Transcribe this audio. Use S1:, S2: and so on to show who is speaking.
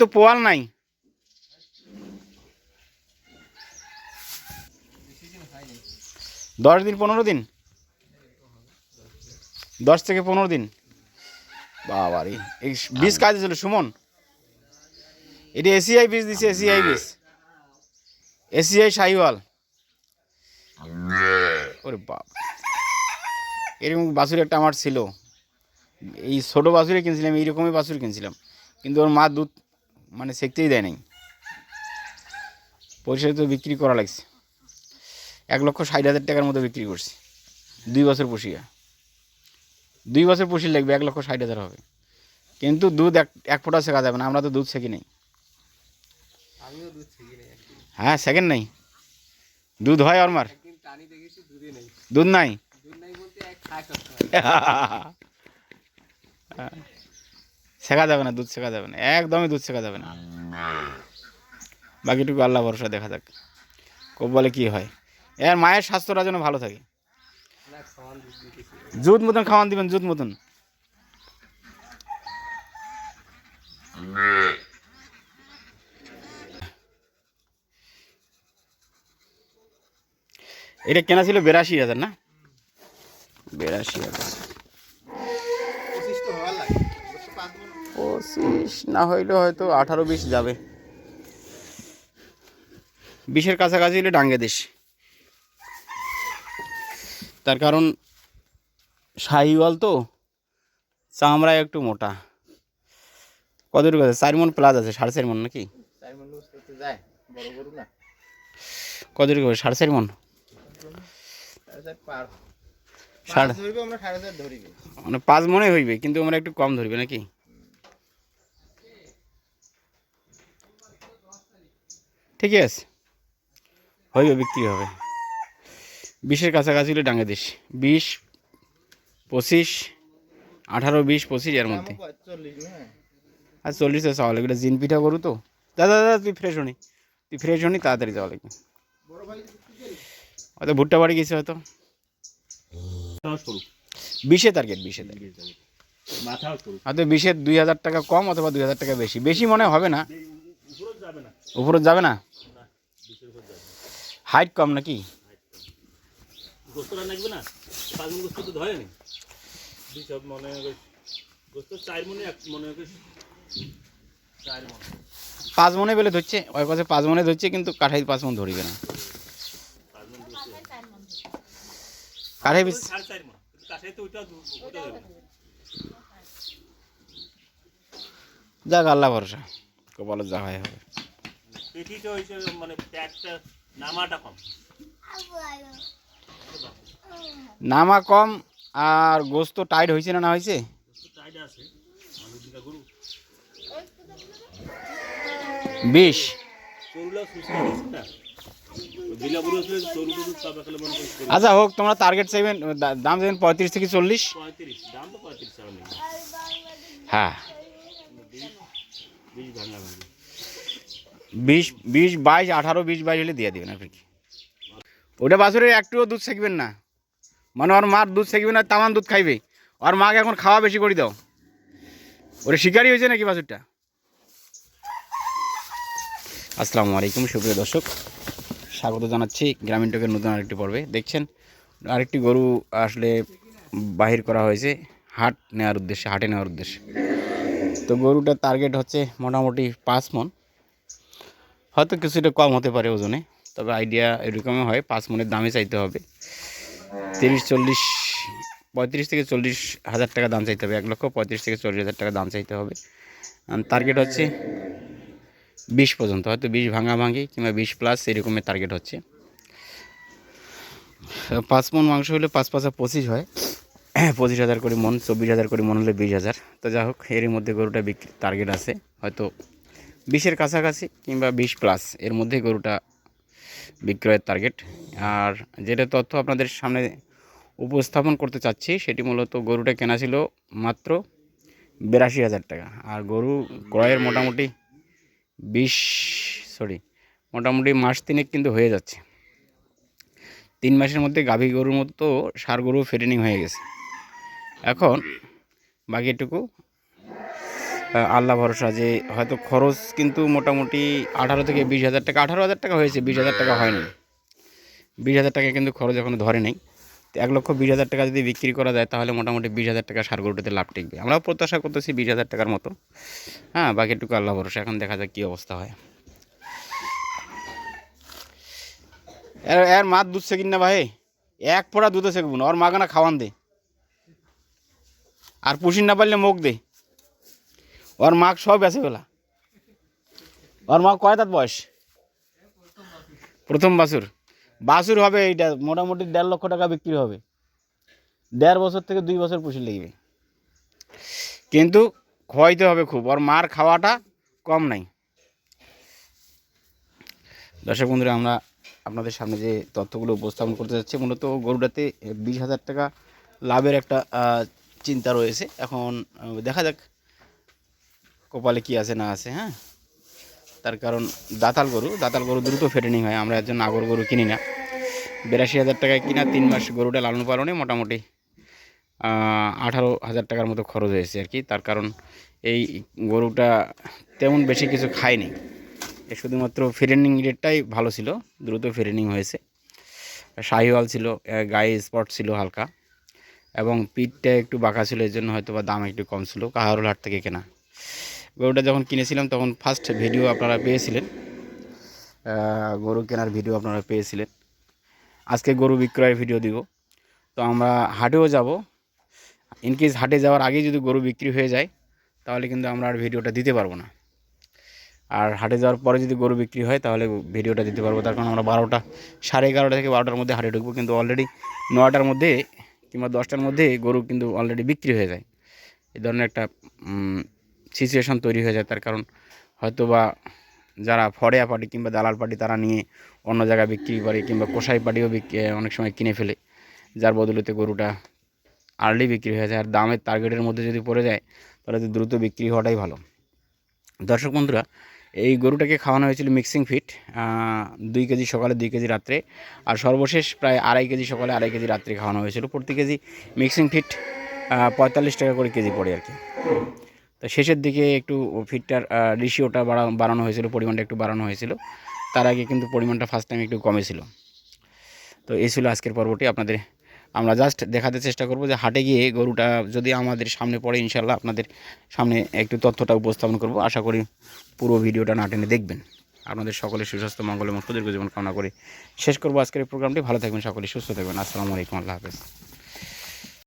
S1: তো পোয়াল নাই। দশ দিন, পনেরো দিন? দশ থেকে পনেরো দিন? বাবারে, এই বীজ কাজে ছিল সুমন। এটি এসিআই বীজ দিছে, এসিআই বীজ। এসিআই শাহিওয়াল। ওরে বাপ। এরকম বাছুর একটা আমার ছিল। এই ছোটো বাছুরে কিনছিলাম, এইরকমই বাছুর কিনছিলাম। কিন্তু ওর মা দুধ মানে সেকতেই দেয় নাই। পরিষেবা তো বিক্রি করা লাগছে। এক লক্ষ ষাট হাজার টাকার মতো বিক্রি করছি। দুই বছর পুষিয়া। দুই বছর পুষি লাগবে এক লক্ষ ষাট হাজার হবে। কিন্তু দুধ এক এক ফোঁটা শেখা যাবে না আমরা তো দুধ শেখি নেই। হ্যাঁ সেকেন্ড নাই? দুধ হয় আমার
S2: দুধে নেই?
S1: দুধ নাই
S2: বলতে এক
S1: শেখা যাবে না, দুধ শেখা যাবে না, একদমই দুধ শেখা যাবে না। বাকিটুকু আল্লাহ ভরসা, দেখা যাক। কব বলে কি হয়। এর মায়ের স্বাস্থ্যটা যেন ভালো থাকে। জুত মতন খাওয়ান দিবেন জুত মতন। এটা কেনা ছিল বেরাশি হাজার, না? বেরাশি হাজার
S2: পঁচিশ তো হওয়ার লাগে বলতে পাঁচ মণ
S1: পঁচিশ না হইলে হয়তো আঠারো বিশ যাবে। বিশের কাছাকাছি হলে ডাঙ্গে দেশ তার কারণ শাহিওয়াল তো চামড়া একটু মোটা। কত টাকা আছে? চার মন প্লাস আছে সাড়ে চার মন নাকি?
S2: চার মণ লুজ করতে যায় বড় গরু না।
S1: কত টাকা হবে? সাড়ে চার মন? মানে পাঁচ মনে হইবে কিন্তু আমরা একটু কম ধরবে নাকি? ঠিকই আছে। হইবে বিক্রি হবে। বিশের কাছাকাছি হলে ডাঙ্গে দিস বিশ, পঁচিশ, আঠারো, বিশ, পঁচিশ এর মধ্যে। আর চল্লিশে চাওয়া লাগবে। জিন পিঠা করু তো। দাদা দাদা, তুই ফ্রেশ হনি। তুই ফ্রেশ হনি, তাড়াতাড়ি যাওয়া লাগবে। হয়তো ভুট্টা বাড়ি গেছে হয়তো। বিশে টার্গেট বিশে টার্গেট হয়তো বিশের দুই হাজার টাকা কম অথবা দুই হাজার টাকা বেশি। বেশি মনে হবে না।
S3: উপরে যাবে না।
S1: হাইট কম নাকি?
S3: গোস্তটা লাগবে না? পাঁচ গোস্ত তো ধরে নি। দুই সব মনে গোস্ত চার মনে এক মনে চার মন।
S1: পাঁচ মনে বেলে ধরছে। ওই কাছে পাঁচ মনে ধরছে কিন্তু কাঠাই পাঁচ মন ধরিবে না।
S3: পাঁচ মন
S1: কাঠাই বেশ
S3: মন।
S1: যাক আল্লাহ ভরসা। কপালে যা হয় হবে।
S3: মানে প্যাকটা নামাটা কম।
S1: নামা কম আর গোস্ত টাইট হয়েছে না না হয়েছে বিশ। আচ্ছা হোক তোমরা টার্গেট চাইবেন দাম চাইবেন পঁয়ত্রিশ থেকে চল্লিশ? হ্যাঁ।
S3: বিশ
S1: বিশ বাইশ, আঠারো, বিশ বাইশ হলে দিয়ে দেবেন আপনি। ওটা বাছুরের একটুও দুধ শেখবেন না। মানে ওর মার দুধ শেখবে না তামান দুধ খাইবে। ওর মাকে এখন খাওয়া বেশি করে দাও। ওরে শিকারি হয়েছে নাকি বাছুরটা? আসসালামু আলাইকুম, সুপ্রিয় দর্শক। স্বাগত জানাচ্ছি গ্রামীণ টকের নতুন আরেকটি পর্বে। দেখছেন, আরেকটি গরু আসলে বাহির করা হয়েছে। হাট নেওয়ার উদ্দেশ্যে, হাটে নেওয়ার উদ্দেশ্যে। তো গরুটার টার্গেট হচ্ছে মোটামুটি পাঁচ মন। হয়তো কিছুটা কম হতে পারে ওজনে, তবে আইডিয়া এরকমই হয়, পাঁচ মনের দামে চাইতে হবে। তিরিশ, চল্লিশ, পঁয়ত্রিশ থেকে চল্লিশ হাজার টাকা দাম চাইতে হবে, এক লক্ষ পঁয়ত্রিশ থেকে চল্লিশ হাজার টাকা দাম চাইতে হবে। টার্গেট হচ্ছে বিশ পর্যন্ত, হয়তো বিশ ভাঙা ভাঙি কিংবা বিশ প্লাস এরকমের টার্গেট হচ্ছে। পাঁচ মন মাংস হলে পাঁচ পাঁচা পঁচিশ হয়, পঁচিশ হাজার করে মন, চব্বিশ হাজার করে মন হলে বিশ হাজার। তো যা হোক, এরই মধ্যে গরুটা বিক্রি টার্গেট আছে, হয়তো বিশের কাছাকাছি কিংবা বিশ প্লাস এর মধ্যে গরুটা বিক্রয়ের টার্গেট আর যেটা তথ্য আপনাদের সামনে উপস্থাপন করতে চাচ্ছি, সেটি মূলত গরুটা কেনা ছিল মাত্র বিরাশি হাজার টাকা। আর গরু ক্রয়ের মোটামুটি বিশ সরি মোটামুটি মাস তিনেক কিন্তু হয়ে যাচ্ছে। তিন মাসের মধ্যে গাভী গরুর মতো সার গরু ফেটেনিং হয়ে গেছে। এখন বাকিটুকু আল্লাহ ভরসা যে হয়তো খরচ কিন্তু মোটামুটি আঠারো থেকে বিশ হাজার টাকা, আঠারো হাজার টাকা হয়েছে, বিশ হাজার টাকা হয়নি। বিশ হাজার টাকা কিন্তু খরচ এখনও ধরে নেই। তো এক লক্ষ বিশ হাজার টাকা যদি বিক্রি করা যায়, তাহলে মোটামুটি বিশ হাজার টাকা সার লাভ টিকবে। আমরাও প্রত্যাশা করতেছি বিশ হাজার টাকার মতো। হ্যাঁ বাকিটুকু আল্লাহ ভরসা। এখন দেখা যাক কী অবস্থা হয়। এর এর মাছ দুধছে কিনা ভাই? এক পোড়া দুধ আছে না ওর মাগানা খাওয়ান দে। আর পুষিন না পারলে মুখ দে। ওর মাগ সব আছে বেলা ওর মা কয় দাঁত বয়স? প্রথম বাছুর। বাছুর হবে এইটা মোটামুটি দেড় লক্ষ টাকা বিক্রি হবে। দেড় বছর থেকে দুই বছর পুষি লাগবে কিন্তু খোয়াইতে হবে খুব ওর মার খাওয়াটা কম নাই। দর্শক বন্ধুরা আমরা আপনাদের সামনে যে তথ্যগুলো উপস্থাপন করতে যাচ্ছি মূলত গরুটাতে বিশ হাজার টাকা লাভের একটা চিন্তা রয়েছে। এখন দেখা যাক কপালে কি আছে না আছে হ্যাঁ? তার কারণ দাতাল গরু দাতাল গরু দ্রুত ফেটেনিং হয় আমরা একজন নাগর গরু কিনি না। বিরাশি হাজার টাকায় কিনা তিন মাস গরুটা লালন পালনে মোটামুটি আঠারো হাজার টাকার মতো খরচ হয়েছে আর কি। তার কারণ এই গরুটা তেমন বেশি কিছু খায়নি। এ শুধুমাত্র ফেরেনিং রেটটাই ভালো ছিল, দ্রুত ফেরেনিং হয়েছে। শাহিওয়াল ছিল গায়ে স্পট ছিল হালকা, এবং পিঠটা একটু বাঁকা ছিল, এর জন্য হয়তো বা দাম একটু কম ছিল, কাহারুল হাট থেকে কেনা। গরুটা যখন কিনেছিলাম, তখন ফার্স্ট ভিডিও আপনারা পেয়েছিলেন। গরু কেনার ভিডিও আপনারা পেয়েছিলেন। আজকে গরু বিক্রয়ের ভিডিও দিব। তো আমরা হাটেও যাব। ইনকেস হাটে যাওয়ার আগে যদি গরু বিক্রি হয়ে যায়, তাহলে কিন্তু আমরা আর ভিডিওটা দিতে পারব না। আর হাটে যাওয়ার পরে যদি গরু বিক্রি হয়, তাহলে ভিডিওটা দিতে পারব। তার কারণ আমরা বারোটা, সাড়ে এগারোটা থেকে বারোটার মধ্যে হাটে ঢুকবো। কিন্তু অলরেডি নয়টার মধ্যে কিংবা দশটার মধ্যে গরু কিন্তু অলরেডি বিক্রি হয়ে যায়। এই ধরনের একটা সিচুয়েশন তৈরি হয়ে যায়, তার কারণ হয়তো বা যারা ফড়েয়া পার্টি কিংবা দালাল পার্টি তারা নিয়ে অন্য জায়গায় বিক্রি করে কিংবা কষাই পার্টিও বিক্রি অনেক সময় কিনে ফেলে। যার বদলেতে গরুটা আর্লি বিক্রি হয়ে যায়, আর দামের টার্গেটের মধ্যে যদি পড়ে যায়, তাহলে তো দ্রুত বিক্রি হওয়াটাই ভালো। দর্শক বন্ধুরা, এই গরুটাকে খাওয়ানো হয়েছিল মিক্সিং ফিট দুই কেজি সকালে, দুই কেজি রাত্রে, আর সর্বশেষ প্রায় আড়াই কেজি সকালে, আড়াই কেজি রাত্রে খাওয়ানো হয়েছিল। প্রতি কেজি মিক্সিং ফিট পঁয়তাল্লিশ টাকা করে কেজি পড়ে আর কি। তো শেষের দিকে একটু ফিটটার রেশিওটা বাড়া, বাড়ানো হয়েছিল, পরিমাণটা একটু বাড়ানো হয়েছিল। তার আগে কিন্তু পরিমাণটা ফার্স্ট টাইম একটু কমেছিল তো এই ছিল আজকের পর্বটি আপনাদের। আমরা জাস্ট দেখাতে চেষ্টা করব যে হাটে গিয়ে গরুটা যদি আমাদের সামনে পড়ে ইনশাল্লাহ আপনাদের সামনে একটু তথ্যটা উপস্থাপন করব। আশা করি পুরো ভিডিওটা না টেনে দেখবেন। আপনাদের সকলের সুস্বাস্থ্য, মঙ্গল এবং সুদীর্ঘ জীবন কামনা করে শেষ করব আজকের এই প্রোগ্রামটি। ভালো থাকবেন সকলে, সুস্থ থাকবেন। আসসালামু আলাইকুম, আল্লাহ হাফেজ।